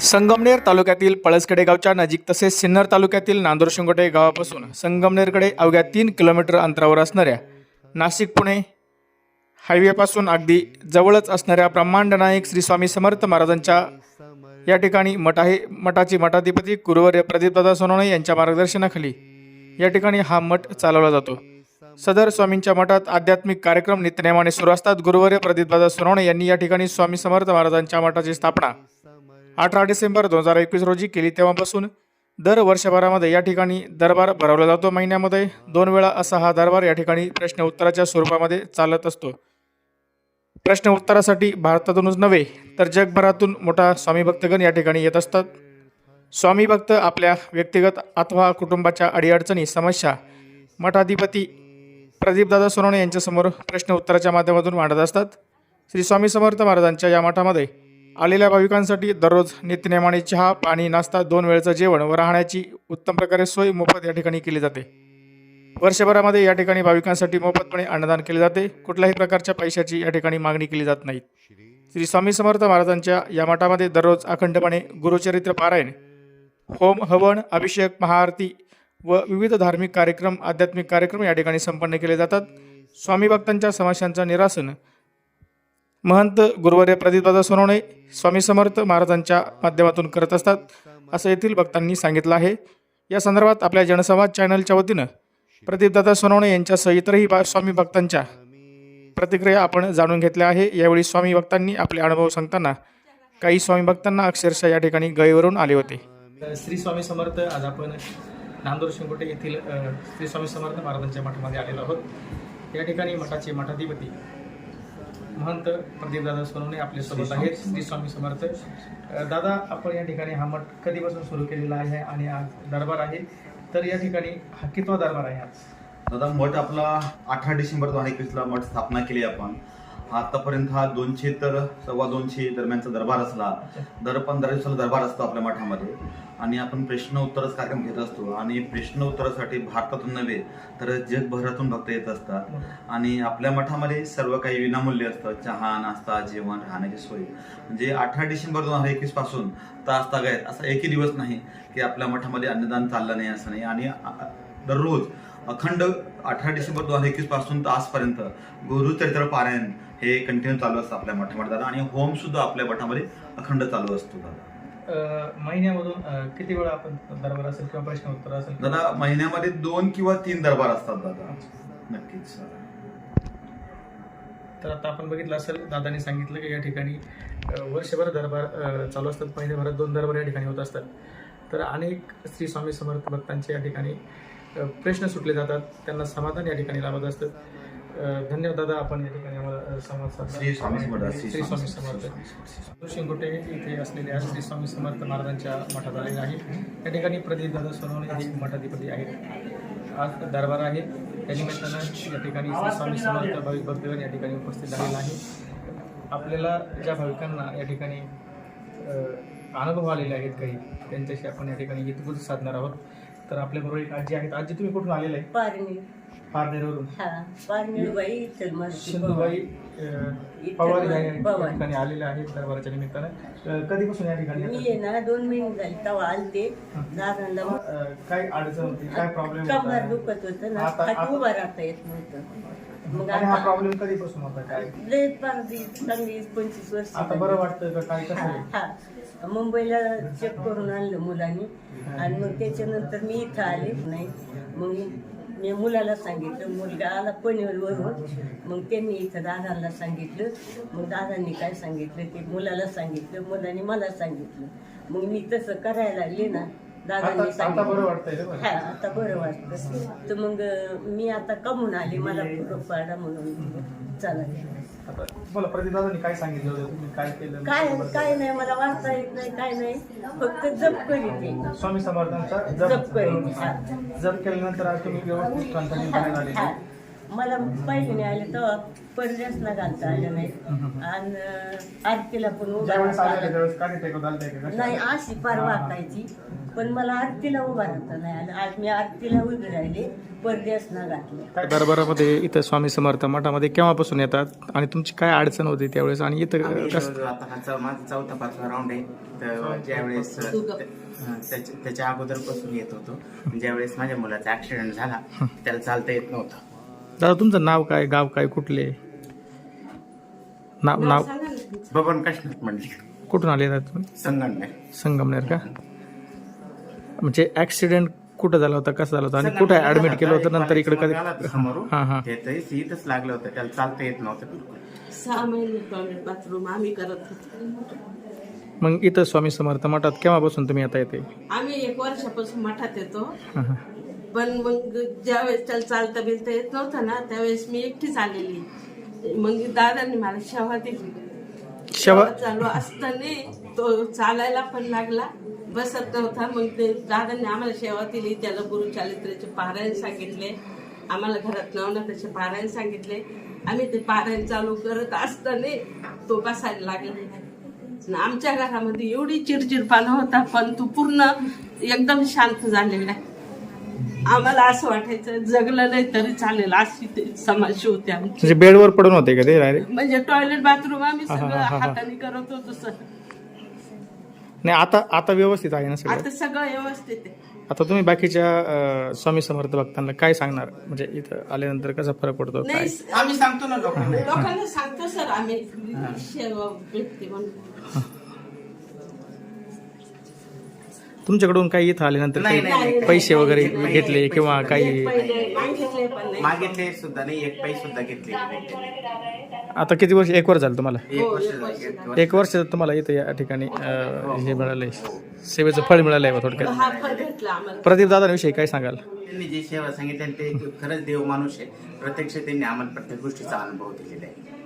संगमनेर तालुक्यातील पळसखेडे गावच्या नजीक तसेच सिन्नर तालुक्यातील नांदूर शिंगोटे गावापासून संगमनेरकडे अवघ्या तीन किलोमीटर अंतरावर असणाऱ्या नाशिक पुणे हायवेपासून अगदी जवळच असणाऱ्या ब्रह्मांड नायक श्री स्वामी समर्थ महाराजांच्या या ठिकाणी मठ आहे. मठाचे मठाधिपती गुरुवर्य प्रदीपदादा सोनवणे यांच्या मार्गदर्शनाखाली या ठिकाणी हा मठ चालवला जातो. सदर स्वामींच्या मठात आध्यात्मिक कार्यक्रम नित्यनेमाने सुरू असतात. गुरुवर्य प्रदीपदादा सोनवणे यांनी या ठिकाणी स्वामी समर्थ महाराजांच्या मठाची स्थापना अठरा डिसेंबर दोन हजार एकवीस रोजी केली तेव्हापासून दर वर्षभरामध्ये या ठिकाणी दरबार भरवला जातो. महिन्यामध्ये दोन वेळा असा हा दरबार या ठिकाणी प्रश्न उत्तराच्या स्वरूपामध्ये चालत असतो. प्रश्न उत्तरासाठी भारतातूनच नव्हे तर जगभरातून मोठा स्वामी भक्तगण या ठिकाणी येत असतात. स्वामी भक्त आपल्या व्यक्तिगत अथवा कुटुंबाच्या अडीअडचणी समस्या मठाधिपती प्रदीपदादा सोनवणे यांच्यासमोर प्रश्न उत्तराच्या माध्यमातून मांडत असतात. श्री स्वामी समर्थ महाराजांच्या या मठामध्ये आलेल्या भाविकांसाठी दररोज नित्यनेमाने चहा पाणी नाश्ता दोन वेळचं जेवण व राहण्याची उत्तम प्रकारे सोय मोफत या ठिकाणी केली जाते. वर्षभरामध्ये या ठिकाणी भाविकांसाठी मोफतपणे अन्नदान केले जाते. कुठल्याही प्रकारच्या पैशाची या ठिकाणी मागणी केली जात नाही. श्री स्वामी समर्थ महाराजांच्या या मठामध्ये दररोज अखंडपणे गुरुचरित्र पारायण होम हवन अभिषेक महाआरती व विविध धार्मिक कार्यक्रम आध्यात्मिक कार्यक्रम या ठिकाणी संपन्न केले जातात. स्वामी भक्तांच्या समस्यांचं निरासन महंत गुरुवार्य प्रदीपदादा सोनवणे स्वामी समर्थ महाराजांच्या माध्यमातून करत असतात असं येथील भक्तांनी सांगितलं आहे. या संदर्भात आपल्या जनसंवाद चॅनलच्या वतीनं प्रदीपदादा सोनवणे यांच्यासह इतरही बा स्वामी भक्तांच्या प्रतिक्रिया आपण जाणून घेतल्या आहे. यावेळी स्वामी भक्तांनी आपले अनुभव सांगताना काही स्वामी भक्तांना अक्षरशः या ठिकाणी गळीवरून आले होते. श्री स्वामी समर्थ आज आपण नांदूर शिंगोटे येथील श्री स्वामी समर्थ महाराजांच्या मठामध्ये आलेलो आहोत. या ठिकाणी मठाचे मठाधिपती महंत प्रदीपदादा सोनवणे आपल्यासोबत आहेत. श्री स्वामी समर्थ. दादा आपण या ठिकाणी हा मठ कधीपासून सुरू केलेला आहे आणि आज दरबार आहे? तर या ठिकाणी हा कितवा दरबार आहे आज? दादा मठ आपला अठरा डिसेंबर दोन हजार एकवीसला मठ स्थापना केली आपण. आतापर्यंत हा दोनशे तर सव्वा दोनशे दरम्यानचा दरबार असला दर पंधरा दिवसाला दरबार असतो आपल्या मठामध्ये. आणि आपण प्रश्न उत्तरच कार्यक्रम घेत असतो. आणि प्रश्न उत्तरासाठी भारतातून नव्हे तर जगभरातून भक्त येत असतात. आणि आपल्या मठामध्ये सर्व काही विनामूल्य असतं. चहा नाश्ता जेवण राहण्याची सोय. म्हणजे अठरा डिसेंबर दोन हजार एकवीसपासून तास तागायत असा एकही दिवस नाही की आपल्या मठामध्ये अन्नदान चाललं नाही असं नाही. आणि दररोज अखंड अठरा डिसेंबर दोन हजार एकवीसपासून तर आजपर्यंत गुरुचरित्र पारायण हे कंटिन्यू चालू असतं आपल्या मठामध्ये दादा. आणि होम सुद्धा आपल्या मठामध्ये अखंड चालू असतो दादा. महिन्यामधून किती वेळा आपण दरबार असेल किंवा प्रश्न उत्तर असेल? दादा महिन्यामध्ये दोन किंवा तीन दरबार असतात दादा. नक्कीच. तर आता आपण बघितलं असेल दादानी सांगितलं की या ठिकाणी वर्षभर दरबार चालू असतात. महिन्याभरात दोन दरबार या ठिकाणी होत असतात. तर अनेक श्री स्वामी समर्थ भक्तांचे या ठिकाणी प्रश्न सुटले जातात. त्यांना समाधान या ठिकाणी लाभत असतं धन्यवाद दादा आपण या ठिकाणी आम्हाला अ, संवाद साधला. श्री स्वामी समर्थ श्री स्वामी समर्थ. शिंगोटे इथे असलेले आज श्री स्वामी समर्थ महाराजांच्या मठात आलेले आहे. या ठिकाणी प्रदीप दादा सोनवणे हे मठाधिपती आहेत. आज दरबार आहे. त्या निमित्तानं या ठिकाणी श्री स्वामी समर्थ भाविक भक्तगण या ठिकाणी उपस्थित झालेला आहे आपल्याला ज्या भाविकांना या ठिकाणी अनुभव आलेले आहेत काही त्यांच्याशी आपण या ठिकाणी हितगुज साधणार आहोत. तर आपल्याबरोबर एक आजी आहेत. आजी तुम्ही कुठून आलेले? आहे पारनेरवरून. हा पारणी चल सिंधुबाई अ, पवार या या ठिकाणी आलेल्या आहेत दरबाराच्या निमित्तानं. कधीपासून या ठिकाणी मी ना दोन महिने झाले तेव्हा आलते. दादांना काय अडचण होती? काय प्रॉब्लेम दुखत होतं ना. आता- खाली उभा राहता येत नव्हतं. मग आणि हा आता प्रॉब्लेम कधीपासून होता? काय? लय पाच चांगली पंचवीस वर्ष आता झाली. बरं वाटतं का? काय कसं आहे? हा. मुंबईला चेक करून आणलं मुलांनी. आणि मग त्याच्यानंतर मी इथं आले. नाही मग मी मुलाला सांगितलं मुलगा आला पनवेलवरून मग त्यांनी इथं दादांना सांगितलं. मग दादांनी काय सांगितलं? ते मुलाला सांगितलं मुलांनी मला सांगितलं. मग मी तसं करायला लागले ना दादांनी सांगितलं? हा आता बरं वाटतं. तर मग मी आता कमून आले मला पाडा म्हणून. चला. बोला प्रतिदादांनी काय सांगितलं होतं तुम्ही काय केलं काय काय नाही मला वाचता येत नाही काय नाही फक्त जप करीत आहे. स्वामी समर्थांचा जप जप करीत करून हा. जप केल्यानंतर आज तुम्ही व्यवस्थित कंटिन्यू करायला आलेले हा. मला पहिले नाही आले परदेश ना घालता आलं नाही. आणि आरतीला पण उभा आलं. नाही अशी पार वाकायची पण मला आरतीला उभा राहता नाही आणि आज मी आरतीला उभी राहिले परदेश ना घातले. दरबारामध्ये इथं स्वामी समर्थ मठामध्ये केव्हापासून येतात? आणि तुमची काय अडचण होती त्यावेळेस? आणि इथं आम्ही कसं जवळजवळ आता हा चौ- माझा चौथा पाचवा राऊंड आहे. तर ज्यावेळेस अ, त्या- त्याच्या त्याच्या अगोदरपासून येत होतो. ज्यावेळेस माझ्या मुलाचा ऍक्सिडेंट झाला त्याला चालता येत नव्हतं. दादा तुमचं नाव काय गाव काय कुठले? नाव नाव बबन काश्मीर म्हणजे कुठून आले दादा तुम्ही? संगमनेर. संगमनेर का? म्हणजे ऍक्सिडेंट कुठं झाला होता कसं झाला होता? आणि कुठे ऍडमिट केलं होतं? नंतर इकडे कधी समोरून. हा हा. ते तर इथंच लागलं होतं. त्याला चालता येत नव्हतं बिलकुल. सहा महिने टॉयलेट बाथरूम आम्ही करत होतो. मग इथं स्वामी समर्थ मठात केव्हापासून तुम्ही आता येते? आम्ही एक वर्षापासून मठात येतो. हा, हा. पण मग ज्यावेळेस त्याला चालता बिलता येत नव्हतं ना त्यावेळेस मी एकटीच आलेली. मग दादांनी मला शेवा दिली. शेवा? चालू असताना तो चालायला पण लागला बसत नव्हता. मग ते दादांनी आम्हाला शेवा दिली त्याला गुरुचारित्र्याचे पारायण सांगितले. आम्हाला घरात नवना त्याचे पारायण सांगितले. आम्ही ते पारायण चालू करत असताना तो बसायला लागला. आमच्या घरामध्ये एवढी चिडचिडपणा होता पण तो पूर्ण एकदम शांत झालेला. आहे आम्हाला असं वाटायचं जगलं नाही तरी चालेल अशी समाज होते आमची. म्हणजे बेडवर पडून होते का ते डायरेक्ट? म्हणजे टॉयलेट बाथरूम आम्ही सगळं हाताने करत होतो सर. नाही आता आता व्यवस्थित आहे ना सगळं? आता सगळं व्यवस्थित आहे. आता तुम्ही बाकीच्या अं, स्वामी समर्थ भक्तांना काय सांगणार? म्हणजे इथं आल्यानंतर कसा फरक पडतो काय? नाही आम्ही सांगतो ना लोकांना. लोकांना सांगतो सर आम्ही सेवा भेटते म्हणून. तुमच्याकडून काही इथं आल्यानंतर नाही, काही नाही, नाही. पैसे वगैरे घेतले किंवा काही पहिले मागितले पण नाही मागितले सुद्धा नाही एक पैसे सुद्धा घेतले नाही त्यांनी. आता किती वर्ष एक वर्ष झालं तुम्हाला एक हो, वर्ष एक झालं, वर्ष एक झालं. वर्ष. एक वर्ष तुम्हाला इथं या ठिकाणी अं, हे मिळालंय सेवेचं फळ मिळालंय बा थोडक्यात हा फळ भेटला आम्हाला प्रदीप दादांविषयी काय सांगाल त्यांनी जी सेवा सांगितली ते खरंच देव माणूस आहे प्रत्यक्ष त्यांनी आम्हाला प्रत्येक गोष्टीचा अनुभव दिलेला आहे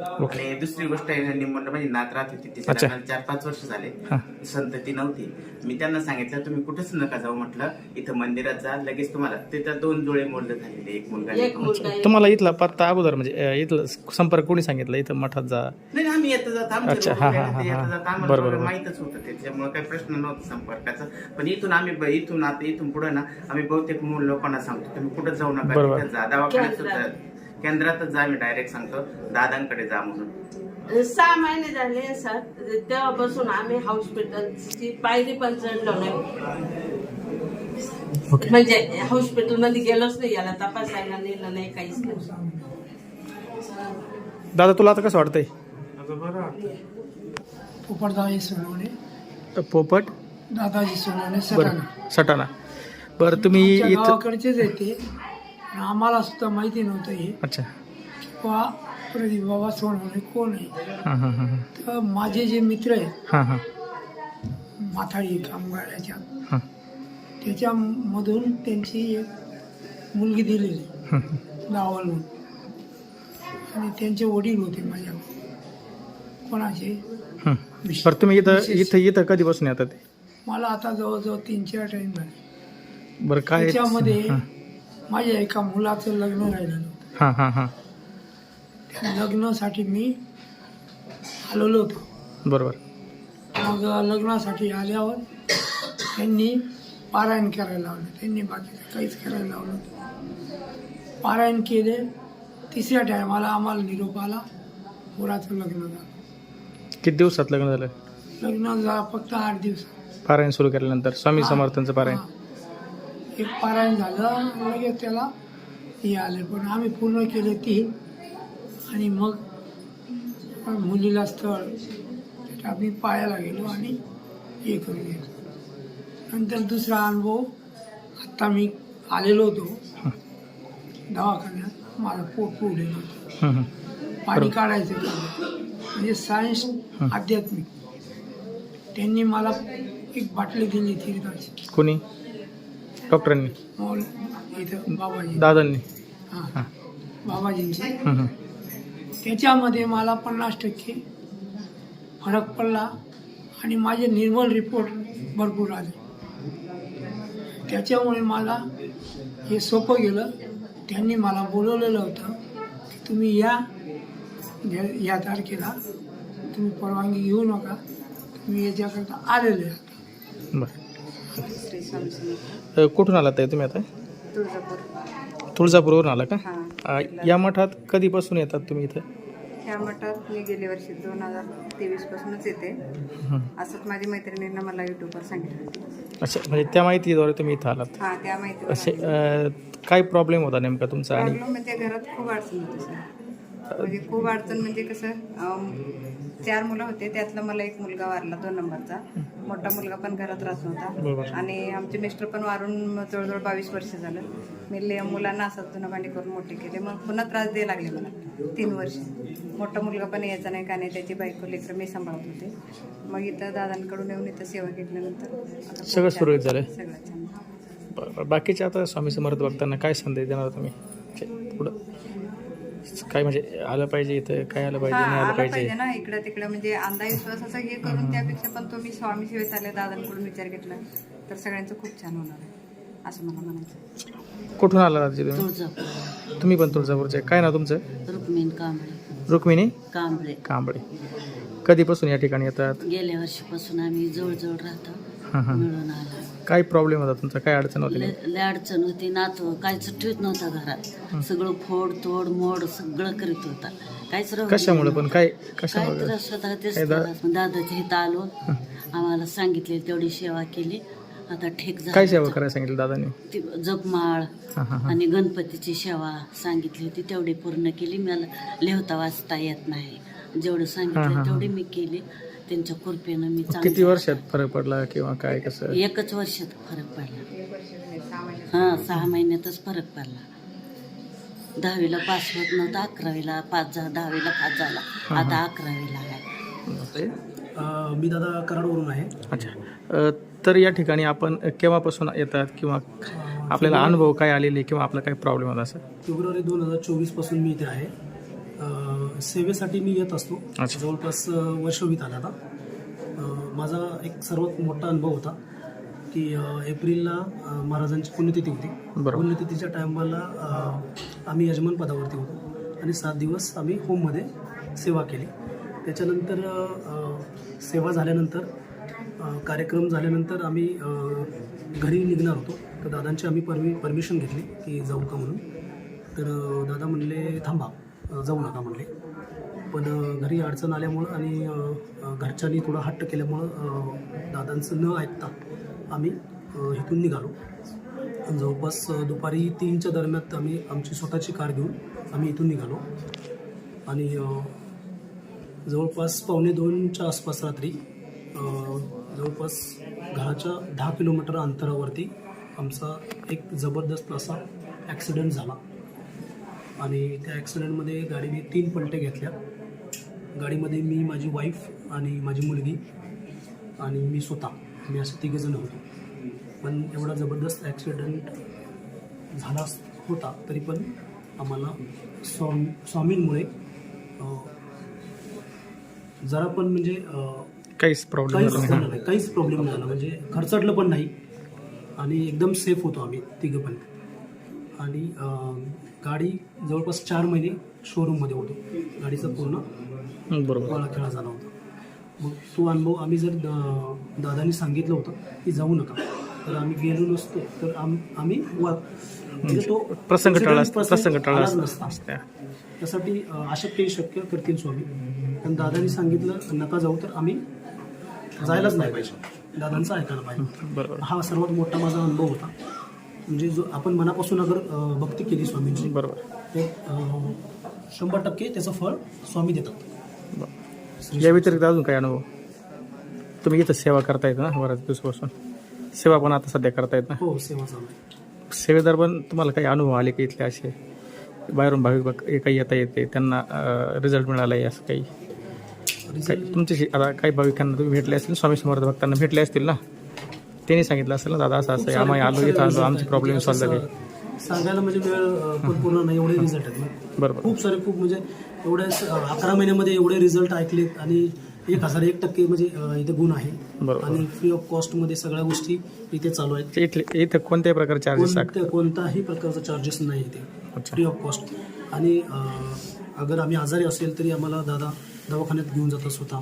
आणि दुसरी गोष्ट आहे निमंड म्हणजे नात राहत होती तिच्या अच्छा. लग्नाला चार पाच वर्ष झाले हा. संतती नव्हती मी त्यांना सांगितलं तुम्ही कुठेच नका जाऊ म्हटलं इथं मंदिरात जा लगेच तुम्हाला तिथं दोन जोडे मोडले झालेले एक मुलगा एक एक- तुम्हाला इथला पत्ता अगोदर म्हणजे अं, इथलं संपर्क कोणी सांगितलं इथं मठात जा नाही नाही, आम्ही येतं जात आमच्या अच्छा, लोकं हा, काय हा, ना ते हा, येतं हा. जात आम्हाला बरोबर, थोडं बरोबर. माहीतच होतं त्याच्यामुळे काही प्रश्न नव्हता संपर्काचा पण इथून आम्ही ब- इथून आता इथून पुढे ना आम्ही बहुतेक मूल लोकांना सांगतो तुम्ही कुठं जाऊ नका बरोबर. तिथं जा दवाखान्यात. सुद्धा केंद्रातच जा आम्ही डायरेक्ट सांगतो. दादांकडे जा म्हणून. सहा महिने झाले सर. तेव्हापासून आम्ही हॉस्पिटलची पायरी पण चढलो नाही. म्हणजे हॉस्पिटलमध्ये गेलोच नाही याला तपासायला नेलं नाही काहीच नाही. दादा तुला आता कसं वाटतंय? पोपटदाजी सोनवणे पोपट? दादाजी सोनवणे सटाणा बरं. सटाणा. बरं तुम्ही गावाकडचेच येते आम्हाला सुद्धा माहिती नव्हतं हे. अच्छा. किंवा प्रदीप बाबा सोनवणे कोण आहे? हां हां हां तर माझे जे मित्र आहेत हां हां. माथाडी कामगाराच्या हां. त्याच्यामधून त्यांची एक मुलगी दिलेली हां दावल म्हणून आणि त्यांचे वडील होते माझ्या कोणाचे? हां. बरं तुम्ही इथं इथं इथं कधीपासून येतात मला आता जवळजवळ तीन चार टाईम झाले. बरं काय त्याच्यामध्ये हां. माझ्या एका मुलाचं लग्न राहिलं हां हां हां. त्या लग्नासाठी मी आलेलो होतो. बरोबर. मग लग्नासाठी आल्यावर त्यांनी पारायण करायला लावलं. त्यांनी बाकीचं काहीच करायला लावलं. पारायण केले. तिसऱ्या टायमाला आम्हाला निरोप आला. मुलाचं लग्न झालं. किती दिवसात लग्न झालं? लग्न झालं फक्त आठ दिवस पारायण सुरू केल्यानंतर. स्वामी समर्थांचं पारायण. एक पारायण झालं लगेच त्याला हे आले. पण आम्ही पूर्ण केले तीन. आणि मग मुलीला स्थळ आम्ही पायाला गेलो आणि हे करून गेलो नंतर दुसरा अनुभव आत्ता मी आलेलो होतो. दवाखान्यात माझं पोट फुगलेलं होतं. पाणी काढायचं. म्हणजे सायन्स आध्यात्मिक. त्यांनी मला एक बाटली दिली तीर्थाची कोणी? डॉक्टरांनी? मौल इथं बाबाजी. दादांनी? हां. हां. बाबाजींची. हं, हं. त्याच्यामध्ये मला पन्नास टक्के फरक पडला आणि माझे निर्मल रिपोर्ट भरपूर आले. त्याच्यामुळे मला हे सोपं गेलं. त्यांनी मला बोलवलेलं होतं की तुम्ही या या- या तारखेला तुम्ही परवानगी घेऊ नका. तुम्ही याच्याकरता आलेले आहात. बरं. अ, कुठून आलात ताई तुम्ही आता? तुळजापूर. तुळजापूरवरून आला का? हां अ, या मठात कधीपासून येतात तुम्ही इथं? ह्या मठात मी गेल्या वर्षी दोन हजार तेवीस पासूनच येते. असंच माझी मैत्रिणींना मला युट्यूबवर सांगितलं. अच्छा म्हणजे त्या माहितीद्वारे तुम्ही इथं आलात. हां त्या माहिती असे अ, काय प्रॉब्लेम होता नेमका तुमचा आणि प्रॉब्लेम म्हणजे घरात खूप अडचण होती सर. म्हणजे खूप अडचण म्हणजे कसं अम, चार मुलं होते त्यातला मला एक मुलगा वारला दोन नंबरचा. मोठा मुलगा पण घरात राहत. नव्हता. आणि आमचे मिस्टर पण वारून जवळजवळ बावीस वर्ष झालं. मी ले- मुलांना धुणं भांडी करून मोठे केले. मग पुन्हा त्रास द्यायला लागले मला. तीन वर्ष. मोठा मुलगा पण यायचा नाही का नाही त्याची बायको लेकरं मी सांभाळत होते. मग इथं दादांकडून येऊन इथं सेवा घेतल्यानंतर सगळं सुरळीत झालंय? सगळं छान बरं, बरं. बाकीचे आता स्वामी समर्थ बघताना काय संदेश देणार तुम्ही? पुढं. काय म्हणजे आलं पाहिजे इथं? काय आलं पाहिजे? हा नाही आलं पाहिजे? पाहिजे ना इकडं तिकडं. म्हणजे अंधविश्वासाचं हे करून त्यापेक्षा पण तुम्ही स्वामी सेवेत आले दादांकडून विचार घेतला तर सगळ्यांचं खूप छान होणार आहे असं मला म्हणायचं कुठून आला राजी तुम्ही? तुळजापूर. तुम्ही पण तुळजापूरचे काय ना तुमचं? रुक्मिण कांबळे. रुक्मिणी? कांबळे. कांबळे. कधीपासून या ठिकाणी येतात? गेल्या वर्षीपासून आम्ही जवळजवळ राहतो. हां हां मिळून आला काय प्रॉब्लेम होता तुमचा? काय अडचण होती लय लय अडचण होती. नातू काहीच ठेवत नव्हता घरात. सगळं फोड तोड मोड सगळं करीत होता. काहीच राहू कशामुळे पण? काय काय कशामुळे त्रास होता तेच काय दा- त्रास. मग दादाच्या इथं आलो. आम्हाला सांगितले तेवढी सेवा केली. आता ठीक काय झालं सेवा करायला सांगितलं दादानी? ती जपमाळ हां हां हां. आणि गणपतीची सेवा सांगितली होती. तेवढी पूर्ण केली. मला लिहता वाचता येत नाही. जेवढं हा, सांगितलं हा. तेवढी मी केली. त्यांच्या कृपेनं मी किती चांगली वर्षात फरक पडला किंवा काय कसं? एकच वर्षात फरक पडला. हा सहा महिन्यातच फरक पडला. दहावीला पास होत नव्हता अकरावीला पास झाला दहावीला पास झाला. आता अकरावीला आहे. अ, मी दादा कराडवरून आहे. अच्छा. अ, तर या ठिकाणी आपण केव्हापासून येतात किंवा आपल्याला अनुभव काय आलेले किंवा आपला काय प्रॉब्लेम होता असं फेब्रुवारी दोन हजार चोवीसपासून मी इथे आहे. सेवेसाठी मी येत असतो. जवळपास अ, वर्ष होत आलं आता. माझा एक सर्वात मोठा अनुभव होता की एप्रिलला महाराजांची पुण्यतिथी होती. पुण्यतिथीच्या टायमाला आम्ही यजमान पदावरती होतो आणि सात दिवस आम्ही होममध्ये सेवा केली. त्याच्यानंतर सेवा झाल्यानंतर कार्यक्रम झाल्यानंतर आम्ही घरी निघणार होतो. तर दादांची आम्ही परमि परमिशन घेतली की जाऊ का म्हणून. तर दादा म्हणले थांबा जाऊ नका म्हणले. पण घरी अडचण आल्यामुळं आणि घरच्यांनी थोडा हट्ट केल्यामुळं दादांचं न ऐकता आम्ही इथून निघालो. जवळपास दुपारी तीनच्या दरम्यान आम्ही आमची स्वतःची कार घेऊन आम्ही इथून निघालो. आणि जवळपास पावणे दोनच्या आसपास रात्री जवळपास घराच्या दहा किलोमीटर अंतरावरती आमचा एक जबरदस्त असा ॲक्सिडेंट झाला. आणि त्या ॲक्सिडेंटमध्ये गाडीने तीन पलटे घेतल्या. गाडीमध्ये मी माझी वाईफ आणि माझी मुलगी आणि मी स्वतः. मी असे तिघेजण होतो. पण एवढा जबरदस्त ॲक्सिडेंट झाला होता तरी पण आम्हाला स्वामी स्वामींमुळे जरा पण म्हणजे काहीच प्रॉब्लेम झाला नाही. काहीच प्रॉब्लेम झाला म्हणजे खर्चटलं पण नाही. आणि एकदम सेफ होतो आम्ही तिघं पण आणि गाडी जवळपास चार महिने शोरूममध्ये होतो. गाडीचा पूर्ण बरोबर. खेळा झाला होता. मग तो अनुभव आम्ही जर दादानी सांगितलं होतं की जाऊ नका. तर आम्ही गेलो नसतो. तर आम आम्ही वा म्हणजे तो प्रसंग प्रसंग नसता. त्यासाठी अशक्य शक्य करतील स्वामी. पण दादानी सांगितलं नका जाऊ तर आम्ही जायलाच नाही पाहिजे. दादांचं ऐकायला पाहिजे. बरोबर. हा सर्वात मोठा माझा अनुभव होता. म्हणजे जो आपण मनापासून अगर भक्ती केली स्वामींची. बरोबर. शंभर टक्के त्याचं फळ स्वामी देतात. या व्यतिरिक्त अजून काय अनुभव? तुम्ही इथं सेवा करतायत ना बऱ्याच दिवसापासून. सेवा पण आता सध्या करतायत ना? हो सेवा चालू आहे. सेवेदार पण तुम्हाला काही अनुभव आले की इथले असे? बाहेरून भाविक भक्त काही येता येते त्यांना रिझल्ट मिळाला आहे असं काही? तुमच्याशी आता काही भाविकांना तुम्ही भेटले असतील स्वामी समर्थ भक्तांना भेटले असतील ना? त्यांनी सांगितलं असेल ना दादा असं असं आम्ही आलो इथं आलो आमचे प्रॉब्लेम सॉल्व्ह झाले. सांगायला म्हणजे वेळ पण पूर्ण नाही एवढे रिझल्ट आहेत बरोबर. खूप सारे खूप म्हणजे एवढे स- अकरा महिन्यामध्ये एवढे रिझल्ट ऐकलेत आणि एक हजार एक टक्के म्हणजे इथे गुण आहे. आणि फ्री ऑफ कॉस्टमध्ये सगळ्या गोष्टी इथे चालू आहेत. इथले इथं कोणत्याही प्रकारचे चार्जेस कोणताही प्रकारचा चार्जेस नाही इथे. फ्री ऑफ कॉस्ट आणि अगर आम्ही आजारी असेल तरी आम्हाला दादा दवाखान्यात घेऊन जातात स्वतः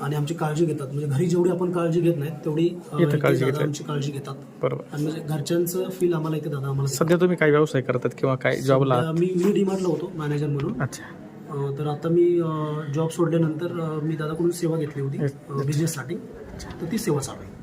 आणि आमची काळजी घेतात. म्हणजे घरी जेवढी आपण काळजी घेत नाहीत तेवढी इथं काळजी दादा घेतात. आमची काळजी घेतात. बरोबर. आणि म्हणजे घरच्यांचं फील आम्हाला इथे दादा आम्हाला. सध्या तुम्ही काय व्यवसाय करतात किंवा काय जॉबला मी मी डीमार्टला होतो मॅनेजर म्हणून. अच्छा. अ, तर आता मी जॉब सोडल्यानंतर अ, मी दादाकडून सेवा घेतली होती बिझनेससाठी तर ती सेवा चालू आहे.